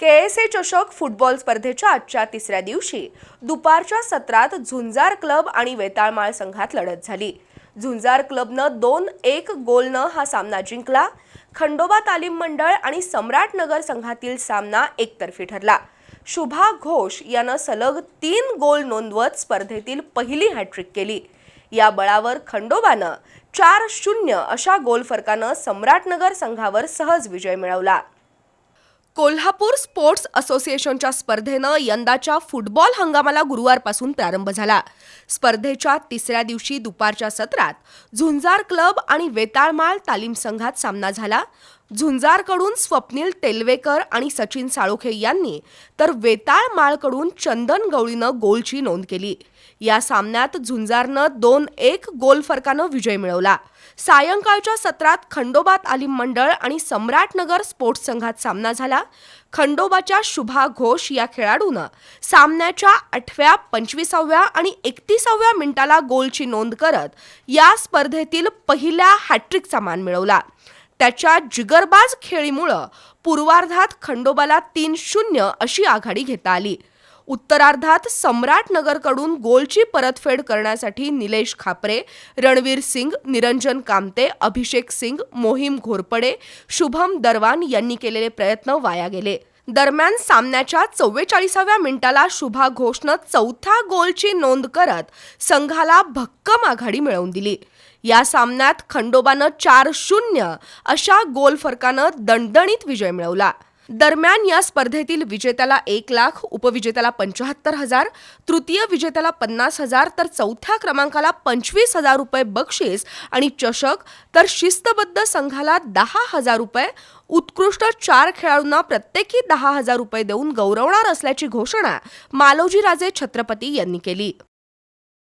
K S A चषक football स्पर्धेच्या आजच्या तिसऱ्या दिवशी दुपारच्या सत्रात झुंजार क्लब आणि वेताळमाळ संघात लढत झाली. झुंजार क्लबनं दोन एक गोलनं हा सामना जिंकला. खंडोबा तालीम मंडळ आणि सम्राटनगर संघातील सामना एकतर्फी ठरला. शुभा घोष यानं सलग तीन गोल नोंदवत स्पर्धेतील पहिली हॅट्रिक केली. या बळावर खंडोबानं चार शून्य अशा गोल फरकानं सम्राटनगर संघावर सहज विजय मिळवला. कोल्हापूर स्पोर्ट्स असोसिएशनच्या स्पर्धेनं यंदाच्या फुटबॉल हंगामाला गुरुवारपासून प्रारंभ झाला. स्पर्धेच्या तिसऱ्या दिवशी दुपारच्या सत्रात झुंजार क्लब आणि वेताळमाळ तालीम संघात सामना झाला. झुंजारकडून स्वप्नील तेलवेकर आणि सचिन साळोखे यांनी तर वेताळ माळकडून चंदन गवळीनं गोलची नोंद केली. या सामन्यात झुंजारनं दोन एक गोल फरकानं विजय मिळवला. सायंकाळच्या सत्रात खंडोबात आलिम मंडळ आणि सम्राटनगर स्पोर्ट्स संघात सामना झाला. खंडोबाच्या शुभा घोष या खेळाडूनं सामन्याच्या आठव्या पंचवीसाव्या आणि एकतीसाव्या मिनिटाला गोलची नोंद करत या स्पर्धेतील पहिल्या हॅट्रिकचा मान मिळवला. त्याच्या जिगरबाज खेळीमुळं पूर्वार्धात खंडोबाला तीन शून्य अशी आघाडी घेता आली. उत्तरार्धात सम्राटनगरकडून गोलची परतफेड करण्यासाठी निलेश खापरे रणवीर सिंग निरंजन कामते अभिषेक सिंग मोहीम घोरपडे शुभम दरवान यांनी केलेले प्रयत्न वाया गेले. दरम्यान सामन्याच्या चव्वेचाळीसाव्या मिनिटाला शुभा घोषनं चौथ्या गोलची नोंद करत संघाला भक्कम आघाडी मिळवून दिली. या सामन्यात खंडोबानं चार शून्य अशा गोल फरकानं दणदणीत विजय मिळवला. दरम्यान या स्पर्धेतील विजेत्याला एक लाख उपविजेत्याला पंचाहत्तर हजार तृतीय विजेत्याला पन्नास हजार तर चौथ्या क्रमांकाला पंचवीस हजार रुपये बक्षीस आणि चषक तर शिस्तबद्ध संघाला दहा हजार रुपये. उत्कृष्ट चार खेळाडूंना प्रत्येकी दहा हजार रुपये देऊन गौरवणार असल्याची घोषणा मालोजीराजे छत्रपती यांनी केली.